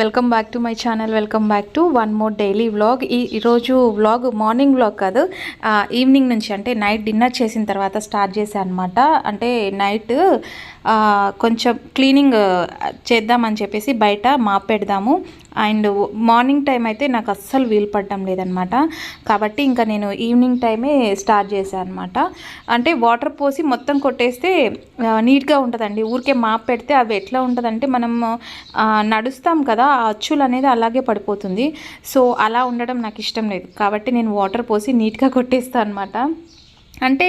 Welcome back to my channel welcome back to one more daily vlog ఈ ఈరోజు vlog morning vlog కాదు. Evening నుంచి అంటే night dinner చేసిన తర్వాత స్టార్ట్ చేశాను అనమాట అంటే నైట్ కొంచెం క్లీనింగ్ చేద్దామని చెప్పేసి బయట మాప్ పెడదాము. అండ్ మార్నింగ్ టైం అయితే నాకు అస్సలు వీలు పడడం లేదనమాట కాబట్టి ఇంకా నేను ఈవినింగ్ టైమే స్టార్ట్ చేశాను అనమాట అంటే వాటర్ పోసి మొత్తం కొట్టేస్తే నీట్గా ఉంటుందండి. ఊరికే మాప్ పెడితే అవి ఎట్లా ఉంటుందంటే మనం నడుస్తాం కదా ఆ అచ్చులు అనేది అలాగే పడిపోతుంది. సో అలా ఉండడం నాకు ఇష్టం లేదు. కాబట్టి నేను వాటర్ పోసి నీట్గా కొట్టేస్తాను అనమాట అంటే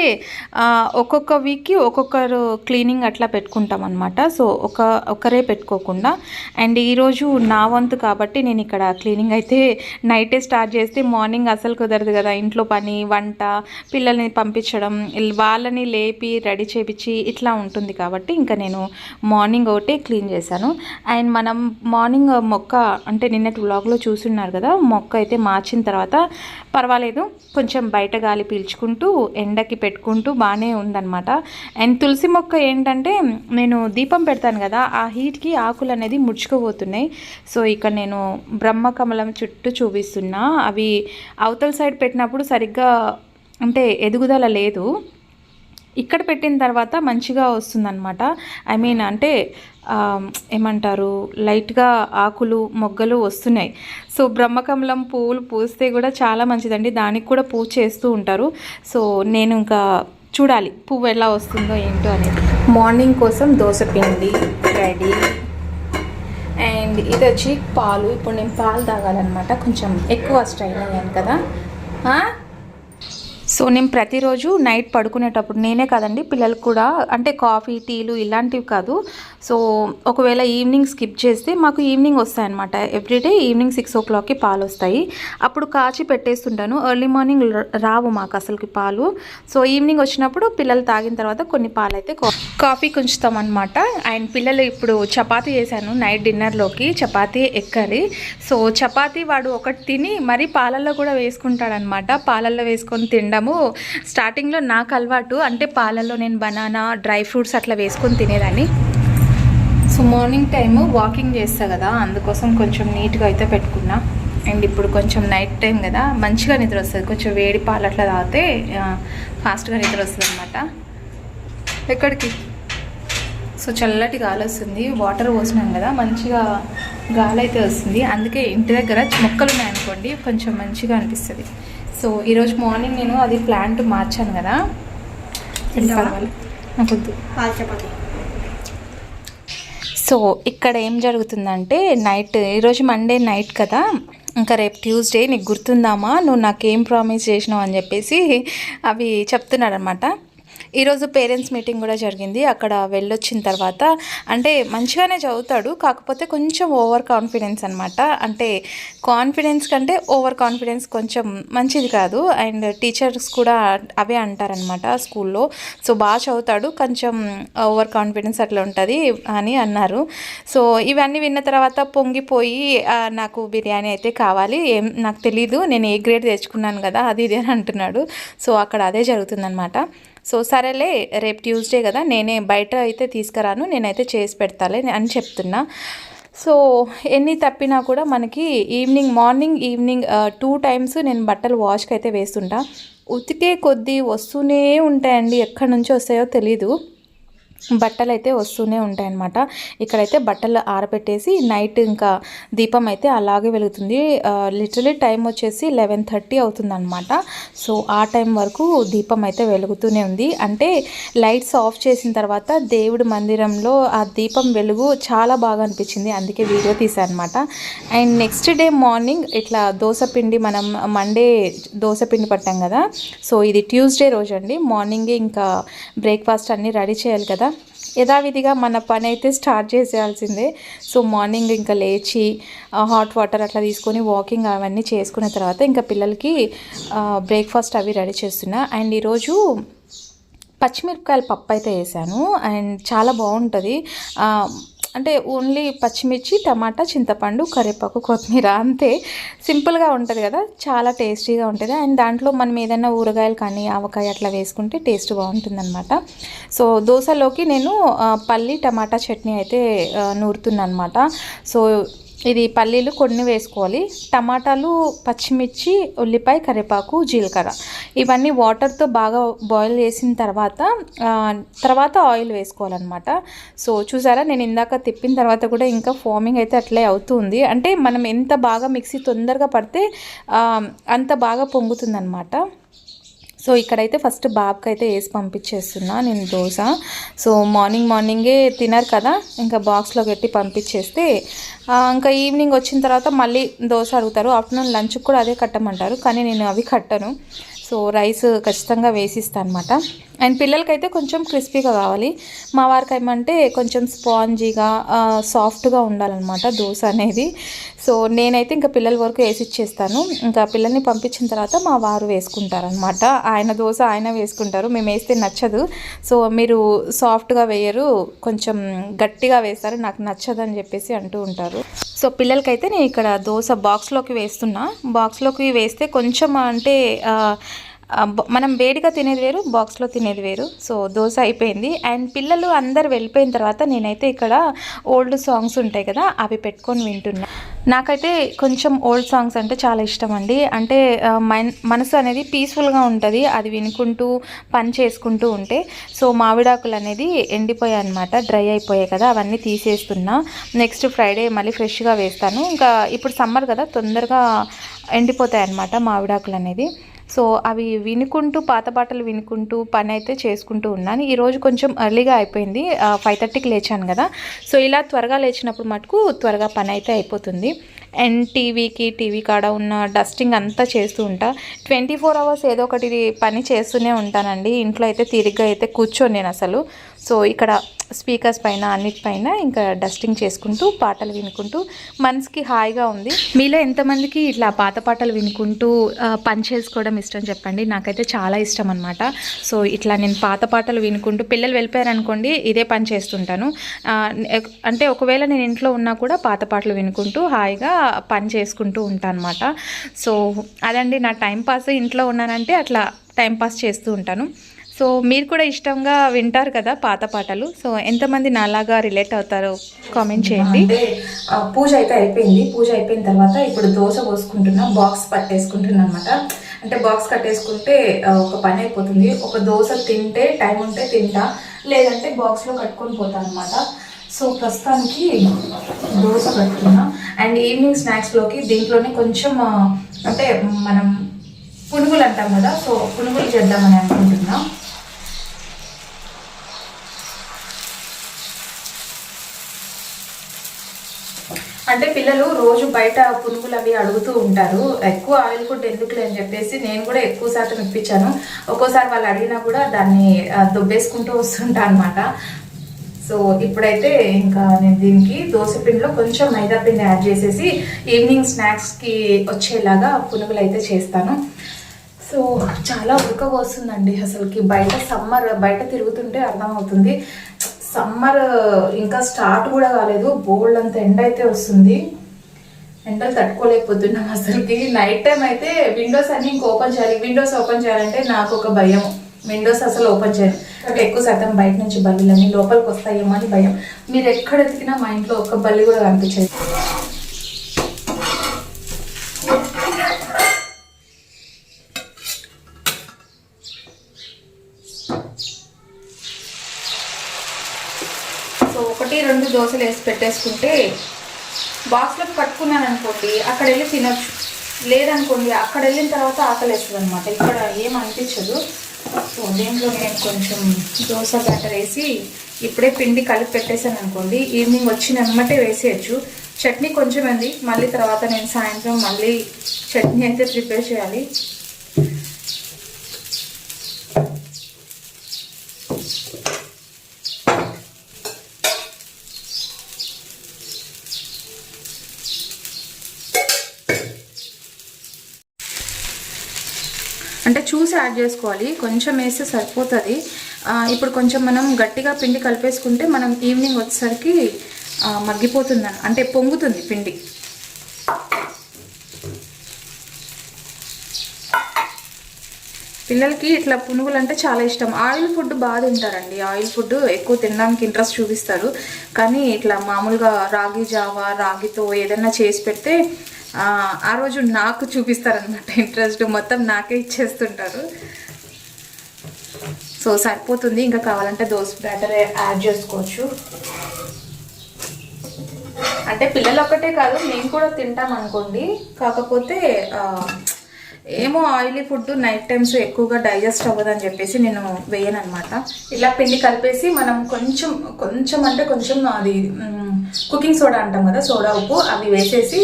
ఒక్కొక్క వీక్కి ఒక్కొక్కరు క్లీనింగ్ అట్లా పెట్టుకుంటాం అనమాట సో ఒక ఒకరే పెట్టుకోకుండా. అండ్ ఈరోజు నా వంతు కాబట్టి నేను ఇక్కడ క్లీనింగ్ అయితే నైటే స్టార్ట్ చేస్తే మార్నింగ్ అసలు కుదరదు కదా. ఇంట్లో పని వంట పిల్లల్ని పంపించడం వాళ్ళని లేపి రెడీ చేపించి ఇట్లా ఉంటుంది కాబట్టి ఇంకా నేను మార్నింగ్ ఒకటే క్లీన్ చేశాను. అండ్ మనం మార్నింగ్ మొక్క అంటే నిన్నటి వ్లాగ్లో చూస్తున్నారు కదా మొక్క అయితే మార్చిన తర్వాత పర్వాలేదు. కొంచెం బయట గాలి పీల్చుకుంటూ ఎండ ఎండకి పెట్టుకుంటూ బాగానే ఉందన్నమాట. అండ్ తులసి మొక్క ఏంటంటే నేను దీపం పెడతాను కదా ఆ హీట్కి ఆకులు అనేది ముడుచుకుపోతున్నాయి. సో ఇక్కడ నేను బ్రహ్మకమలం చుట్టూ చూపిస్తున్నా. అవి అవతల సైడ్ పెట్టినప్పుడు సరిగ్గా అంటే ఎదుగుదల లేదు. ఇక్కడ పెట్టిన తర్వాత మంచిగా వస్తుందన్నమాట. ఐ మీన్ అంటే ఏమంటారు లైట్గా ఆకులు మొగ్గలు వస్తున్నాయి. సో బ్రహ్మకమలం పువ్వులు పూస్తే కూడా చాలా మంచిదండి. దానికి కూడా పూజ చేస్తూ ఉంటారు. సో నేను ఇంకా చూడాలి పువ్వు ఎలా వస్తుందో ఏంటో అనేది. మార్నింగ్ కోసం దోశ పిండి రెడీ. అండ్ ఇది వచ్చి పాలు. ఇప్పుడు నేను పాలు తాగాలన్నమాట. కొంచెం ఎక్కువ స్ట్రైన్ అయ్యాను కదా. సో నేను ప్రతిరోజు నైట్ పడుకునేటప్పుడు నేనే కదండి పిల్లలకు కూడా అంటే కాఫీ టీలు ఇలాంటివి కాదు. సో ఒకవేళ ఈవినింగ్ స్కిప్ చేస్తే మాకు ఈవినింగ్ వస్తాయన్నమాట. ఎవ్రీడే ఈవినింగ్ సిక్స్ ఓ క్లాక్కి పాలు వస్తాయి. అప్పుడు కాచి పెట్టేస్తుంటాను. ఎర్లీ మార్నింగ్ రావు మాకు అసలుకి పాలు. సో ఈవినింగ్ వచ్చినప్పుడు పిల్లలు తాగిన తర్వాత కొన్ని పాలు అయితే కా- కాఫీ కొంచుతాం అనమాట అండ్ పిల్లలు ఇప్పుడు చపాతీ చేశాను నైట్ డిన్నర్లోకి. చపాతీ ఎక్కరి. సో చపాతీ వాడు ఒకటి తిని మరీ పాలల్లో కూడా వేసుకుంటాడనమాట పాలల్లో వేసుకొని తినడం తినడము స్టార్టింగ్లో నాకు అలవాటు అంటే పాలల్లో నేను బనానా డ్రై ఫ్రూట్స్ అట్లా వేసుకొని తినేదాన్ని. సో మార్నింగ్ టైము వాకింగ్ చేస్తా కదా అందుకోసం కొంచెం నీట్గా అయితే పెట్టుకున్నా. అండ్ ఇప్పుడు కొంచెం నైట్ టైం కదా మంచిగా నిద్ర వస్తుంది. కొంచెం వేడి పాలు అట్లా తాగితే ఫాస్ట్గా నిద్ర వస్తుంది అనమాట ఎక్కడికి? సో చల్లటి గాలి వస్తుంది. వాటర్ పోసినాం కదా మంచిగా గాలి అయితే వస్తుంది. అందుకే ఇంటి దగ్గర మొక్కలు ఉన్నాయనుకోండి కొంచెం మంచిగా అనిపిస్తుంది. సో ఈరోజు మార్నింగ్ నేను అది ప్లాంట్ మార్చాను కదా. నాకు వద్దు. సో ఇక్కడ ఏం జరుగుతుందంటే నైట్ ఈరోజు మండే నైట్ కదా. ఇంకా రేపు ట్యూస్డే నీకు గుర్తుందామా? నువ్వు నాకేం ప్రామిస్ చేసినావు అని చెప్పేసి అవి చెప్తున్నాడు అనమాట ఈరోజు పేరెంట్స్ మీటింగ్ కూడా జరిగింది. అక్కడ వెళ్ళొచ్చిన తర్వాత అంటే మంచిగానే చదువుతాడు. కాకపోతే కొంచెం ఓవర్ కాన్ఫిడెన్స్ అనమాట అంటే కాన్ఫిడెన్స్ కంటే ఓవర్ కాన్ఫిడెన్స్ కొంచెం మంచిది కాదు. అండ్ టీచర్స్ కూడా అవే అంటారనమాట స్కూల్లో. సో బాగా చదువుతాడు. కొంచెం ఓవర్ కాన్ఫిడెన్స్ అట్లా ఉంటుంది అని అన్నారు. సో ఇవన్నీ విన్న తర్వాత పొంగిపోయి నాకు బిర్యానీ అయితే కావాలి. ఏం నాకు తెలీదు. నేను ఏ గ్రేడ్ తెచ్చుకున్నాను కదా అది ఇది అని అంటున్నాడు. సో అక్కడ అదే జరుగుతుందనమాట సో సరేలే రేపు ట్యూస్డే కదా నేనే బయట అయితే తీసుకురాను నేనైతే చేసి పెడతాలే అని చెప్తున్నా. సో ఎన్ని తప్పినా కూడా మనకి evening morning evening two times నేను బట్టలు వాష్కి అయితే వేస్తుంటా. ఉతికే కొద్దీ వస్తూనే ఉంటాయండి ఎక్కడి నుంచి వస్తాయో తెలీదు. బట్టలు అయితే వస్తూనే ఉంటాయన్నమాట. ఇక్కడైతే బట్టలు ఆరబెట్టేసి నైట్ ఇంకా దీపం అయితే అలాగే వెలుగుతుంది. లిటరలీ టైం వచ్చేసి లెవెన్ థర్టీ అవుతుందన్నమాట. సో ఆ టైం వరకు దీపం అయితే వెలుగుతూనే ఉంది. అంటే లైట్స్ ఆఫ్ చేసిన తర్వాత దేవుడి మందిరంలో ఆ దీపం వెలుగు చాలా బాగా అనిపించింది. అందుకే వీడియో తీసాను అనమాట అండ్ నెక్స్ట్ డే మార్నింగ్ ఇట్లా దోశ పిండి మనం మండే దోశ పిండి పట్టాం కదా. సో ఇది ట్యూస్డే రోజు అండి మార్నింగే ఇంకా బ్రేక్ఫాస్ట్ అన్నీ రెడీ చేయాలి కదా. యథావిధిగా మన పని అయితే స్టార్ట్ చేసేయాల్సిందే. సో మార్నింగ్ ఇంకా లేచి హాట్ వాటర్ అట్లా తీసుకొని వాకింగ్ అవన్నీ చేసుకున్న తర్వాత ఇంకా పిల్లలకి బ్రేక్ఫాస్ట్ అవి రెడీ చేస్తున్నా. అండ్ ఈరోజు పచ్చిమిరపకాయల పప్పు అయితే వేసాను. అండ్ చాలా బాగుంటుంది. అంటే ఓన్లీ పచ్చిమిర్చి టమాటా చింతపండు కరివేపాకు కొత్తిమీర అంతే. సింపుల్గా ఉంటుంది కదా చాలా టేస్టీగా ఉంటుంది. అండ్ దాంట్లో మనం ఏదైనా ఊరగాయలు కానీ ఆవకాయ అట్లా వేసుకుంటే టేస్ట్ బాగుంటుందన్నమాట. సో దోశలోకి నేను పల్లి టమాటా చట్నీ అయితే నూరుతున్నాను అనమాట సో ఇది పల్లీలు కొన్ని వేసుకోవాలి. టమాటాలు పచ్చిమిర్చి ఉల్లిపాయ కరివేపాకు జీలకర్ర. ఇవన్నీ వాటర్తో బాగా బాయిల్ చేసిన తర్వాత తర్వాత ఆయిల్ వేసుకోవాలన్నమాట. సో చూసారా నేను ఇందాక తిప్పిన తర్వాత కూడా ఇంకా ఫార్మింగ్ అయితే అట్లే అవుతుంది. అంటే మనం ఎంత బాగా మిక్సీ తొందరగా పడితే అంత బాగా పొంగుతుందన్నమాట. సో ఇక్కడైతే ఫస్ట్ బాబుకి అయితే వేసి పంపించేస్తున్నా నేను దోశ. సో మార్నింగ్ మార్నింగే తినరు కదా ఇంకా బాక్స్లో పెట్టి పంపించేస్తే ఇంకా ఈవినింగ్ వచ్చిన తర్వాత మళ్ళీ దోశ అడుగుతారు. ఆఫ్టర్నూన్ లంచ్కి కూడా అదే కట్టమంటారు కానీ నేను అవి కట్టను. సో రైస్ ఖచ్చితంగా వేసిస్తాను అనమాట అండ్ పిల్లలకైతే కొంచెం క్రిస్పీగా కావాలి. మా వారికి ఏమంటే కొంచెం స్పాంజీగా సాఫ్ట్గా ఉండాలన్నమాట దోశ అనేది. సో నేనైతే ఇంకా పిల్లల వరకు వేసి ఇచ్చేస్తాను. ఇంకా పిల్లల్ని పంపించిన తర్వాత మా వారు వేసుకుంటారనమాట ఆయన దోశ ఆయన వేసుకుంటారు. మేము వేస్తే నచ్చదు. సో మీరు సాఫ్ట్గా వేయరు కొంచెం గట్టిగా వేస్తారు నాకు నచ్చదని చెప్పేసి అంటూ ఉంటారు. సో పిల్లలకైతే నేను ఇక్కడ దోశ బాక్స్లోకి వేస్తున్నా. బాక్స్లోకి వేస్తే కొంచెం అంటే మనం వేడిగా తినేది వేరు బాక్స్లో తినేది వేరు. సో దోశ అయిపోయింది. అండ్ పిల్లలు అందరు వెళ్ళిపోయిన తర్వాత నేనైతే ఇక్కడ ఓల్డ్ సాంగ్స్ ఉంటాయి కదా అవి పెట్టుకొని వింటున్నా. నాకైతే కొంచెం ఓల్డ్ సాంగ్స్ అంటే చాలా ఇష్టం అండి. అంటే మనసు అనేది పీస్ఫుల్గా ఉంటుంది. అది వినుకుంటూ పని చేసుకుంటూ ఉంటే. సో మామిడాకులు అనేది ఎండిపోయాయి అనమాట డ్రై అయిపోయాయి కదా అవన్నీ తీసేస్తున్నా. నెక్స్ట్ ఫ్రైడే మళ్ళీ ఫ్రెష్గా వేస్తాను. ఇంకా ఇప్పుడు సమ్మర్ కదా తొందరగా ఎండిపోతాయి అన్నమాట మామిడాకులు అనేది. సో అవి వినుకుంటూ పాత పాటలు వినుకుంటూ పని అయితే చేసుకుంటూ ఉన్నాను. ఈరోజు కొంచెం ఎర్లీగా అయిపోయింది. ఫైవ్ థర్టీకి లేచాను కదా. సో ఇలా త్వరగా లేచినప్పుడు మటుకు త్వరగా పని అయితే అయిపోతుంది అండ్ టీవీకి టీవీ కాడ ఉన్న డస్టింగ్ అంతా చేస్తూ ఉంటా. ట్వంటీ ఫోర్ అవర్స్ ఏదో ఒకటి పని చేస్తూనే ఉంటానండి. ఇంట్లో అయితే తీరిగ్గా అయితే కూర్చోను నేను అసలు. సో ఇక్కడ స్పీకర్స్ పైన అన్నిటిపైన ఇంకా డస్టింగ్ చేసుకుంటూ పాటలు వినుకుంటూ మనసుకి హాయిగా ఉంది. మీలో ఎంతమందికి ఇట్లా పాత పాటలు వినుకుంటూ పని చేసుకోవడం ఇష్టం చెప్పండి. నాకైతే చాలా ఇష్టం అనమాట సో ఇట్లా నేను పాత పాటలు వినుకుంటూ పిల్లలు వెళ్ళిపోయారనుకోండి ఇదే పని చేస్తుంటాను. అంటే ఒకవేళ నేను ఇంట్లో ఉన్నా కూడా పాత పాటలు వినుకుంటూ హాయిగా పని చేసుకుంటూ ఉంటాను అనమాట సో అదండి నా టైం పాస్. ఇంట్లో ఉన్నానంటే అట్లా టైంపాస్ చేస్తూ ఉంటాను. సో మీరు కూడా ఇష్టంగా వింటారు కదా పాత పాటలు. సో ఎంతమంది నాలాగా రిలేట్ అవుతారో కామెంట్ చేయండి. పూజ అయితే అయిపోయింది. పూజ అయిపోయిన తర్వాత ఇప్పుడు దోశ పోసుకుంటున్నా బాక్స్ పట్టేసుకుంటున్నా అనమాట అంటే బాక్స్ కట్టేసుకుంటే ఒక పని అయిపోతుంది. ఒక దోశ తింటే టైం ఉంటే తింటా. లేదంటే బాక్స్లో కట్టుకొని పోతా అనమాట సో ప్రస్తుతానికి దోశ కట్టుకున్నా. అండ్ ఈవినింగ్ స్నాక్స్లోకి దీంట్లోనే కొంచెం అంటే మనం పునుగులు అంటాం కదా సో పునుగులు చేద్దామని అనుకుంటున్నాం అంటే పిల్లలు రోజు బయట పునుగులు అవి అడుగుతూ ఉంటారు. ఎక్కువ ఆయిల్ ఫుడ్ ఎందుకులే అని చెప్పేసి నేను కూడా ఎక్కువ శాతం ఇప్పించాను. ఒక్కోసారి వాళ్ళు అడిగినా కూడా దాన్ని దొబ్బేసుకుంటూ దుబ్బేసుకుంటూ వస్తుంటా అనమాట సో ఇప్పుడైతే ఇంకా నేను దీనికి దోశ పిండిలో కొంచెం మైదా పిండి యాడ్ చేసేసి ఈవినింగ్ స్నాక్స్కి వచ్చేలాగా పునుగులు అయితే చేస్తాను. సో చాలా ఉడకపోస్తుందండి అసలుకి. బయట సమ్మర్ బయట తిరుగుతుంటే అర్థమవుతుంది. సమ్మర్ ఇంకా స్టార్ట్ కూడా కాలేదు. బోల్డ్ అంత ఎండ అయితే వస్తుంది. ఎండలు తట్టుకోలేకపోతున్నాం అసలుకి. నైట్ టైం అయితే విండోస్ అన్ని ఇంక ఓపెన్ చేయాలి. విండోస్ ఓపెన్ చేయాలంటే నాకు ఒక భయం. విండోస్ అసలు ఓపెన్ చేయాలి అంటే ఎక్కువ శాతం బయట నుంచి బల్లులన్నీ లోపలికి వస్తాయేమో అని భయం. మీరు ఎక్కడ ఎతికినా మా ఇంట్లో ఒక్క బల్లి కూడా కనిపించదు సో ఒకటి రెండు దోశలు వేసి పెట్టేసుకుంటే బాక్స్లోకి కట్టుకున్నాను అనుకోండి అక్కడ వెళ్ళి తినొచ్చు. లేదనుకోండి అక్కడ వెళ్ళిన తర్వాత ఆకలి వేస్తుంది అనమాట ఇక్కడ ఏం అనిపించదు. సో దీంట్లో నేను కొంచెం దోశ బ్యాటర్ వేసి ఇప్పుడే పిండి కలిపి పెట్టేశాను అనుకోండి ఈవినింగ్ వచ్చిన వెమ్మటే వేసేయచ్చు. చట్నీ కొంచెం ఉంది మళ్ళీ తర్వాత నేను సాయంత్రం మళ్ళీ చట్నీ అయితే ప్రిపేర్ చేయాలి. అంటే యాడ్ చేసుకోవాలి. కొంచెం వేస్తే సరిపోతుంది. ఇప్పుడు కొంచెం మనం గట్టిగా పిండి కలిపేసుకుంటే మనం ఈవినింగ్ వచ్చేసరికి మగ్గిపోతుంది అంటే పొంగుతుంది పిండి. పిల్లలకి ఇట్లా పునుగులు అంటే చాలా ఇష్టం. ఆయిల్ ఫుడ్ బాగా తింటారండి. ఆయిల్ ఫుడ్ ఎక్కువ తినడానికి ఇంట్రెస్ట్ చూపిస్తారు. కానీ ఇట్లా మామూలుగా రాగి జావా రాగితో ఏదైనా చేసి పెడితే ఆ, రోజు నాకు చూపిస్తారనమాట ఇంట్రెస్ట్. మొత్తం నాకే ఇచ్చేస్తుంటారు. సో సరిపోతుంది. ఇంకా కావాలంటే దోశ బ్యాటర్ యాడ్ చేసుకోవచ్చు. అంటే పిల్లలు ఒక్కటే కాదు మేము కూడా తింటాం అనుకోండి. కాకపోతే ఏమో ఆయిలీ ఫుడ్ నైట్ టైమ్స్ ఎక్కువగా డైజెస్ట్ అవ్వదని చెప్పేసి నేను వేయను అనమాట ఇలా పిండి కలిపేసి మనం కొంచెం కొంచెం అంటే కొంచెం అది కుకింగ్ సోడా అంటాం కదా సోడా ఉప్పు అవి వేసేసి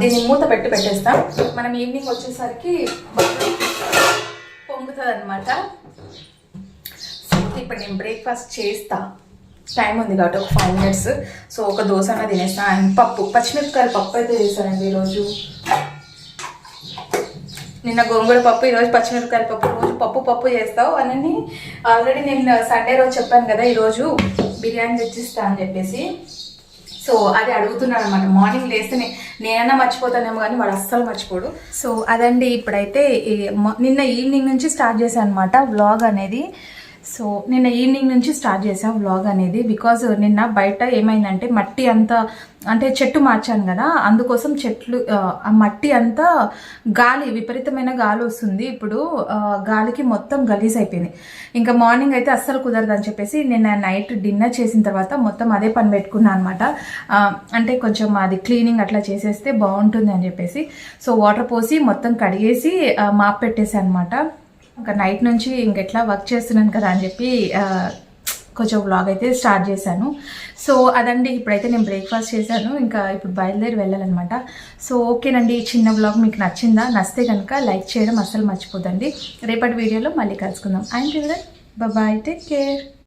దీన్ని మూత పెట్టి పెట్టేస్తాం. మనం ఈవినింగ్ వచ్చేసరికి పొంగుతుంది అనమాట ఇప్పుడు నేను బ్రేక్ఫాస్ట్ చేస్తా. టైం ఉంది కాబట్టి ఒక ఫైవ్ మినిట్స్ సో ఒక దోశ అన్న తినేస్తా. అండ్ పప్పు పచ్చిమిరపకాయలు పప్పు అయితే చేశానండి ఈరోజు. నిన్న గోంగూర పప్పు ఈరోజు పచ్చిమిరపకాయల పప్పు రోజు పప్పు పప్పు చేస్తావు. అని ఆల్రెడీ నేను సండే రోజు చెప్పాను కదా ఈరోజు బిర్యానీ తెచ్చిస్తా అని చెప్పేసి. సో అది అడుగుతున్నాడు అనమాట మార్నింగ్ లేస్తే నేనన్నా మర్చిపోతానేమో కానీ వాడు అస్సలు మర్చిపోడు. సో అదండి ఇప్పుడైతే ఈ నిన్న ఈవినింగ్ నుంచి స్టార్ట్ చేశాను అనమాట వ్లాగ్ అనేది. సో నిన్న ఈవినింగ్ నుంచి స్టార్ట్ చేసాం వ్లాగ్ అనేది బికాజ్ నిన్న బయట ఏమైందంటే మట్టి అంతా అంటే చెట్టు మార్చాను కదా అందుకోసం చెట్లు ఆ, మట్టి అంతా గాలి విపరీతమైన గాలి వస్తుంది. ఇప్పుడు గాలికి మొత్తం గలీజ్ అయిపోయింది. ఇంకా మార్నింగ్ అయితే అస్సలు కుదరదు అని చెప్పేసి నిన్న నైట్ డిన్నర్ చేసిన తర్వాత మొత్తం అదే పని పెట్టుకున్నాను అనమాట అంటే కొంచెం అది క్లీనింగ్ అట్లా చేసేస్తే బాగుంటుంది అని చెప్పేసి. సో వాటర్ పోసి మొత్తం కడిగేసి మాప్ పెట్టేసాను అనమాట ఇంకా నైట్ నుంచి ఇంకెట్లా వర్క్ చేస్తున్నాను కదా అని చెప్పి కొంచెం వ్లాగ్ అయితే స్టార్ట్ చేశాను. సో అదండి ఇప్పుడైతే నేను బ్రేక్ఫాస్ట్ చేశాను. ఇంకా ఇప్పుడు బయలుదేరి వెళ్ళాలన్నమాట. సో ఓకేనండి ఈ చిన్న వ్లాగ్ మీకు నచ్చిందా? నచ్చితే కనుక లైక్ చేయడం అస్సలు మర్చిపోదండి రేపటి వీడియోలో మళ్ళీ కలుసుకుందాం. And bye take care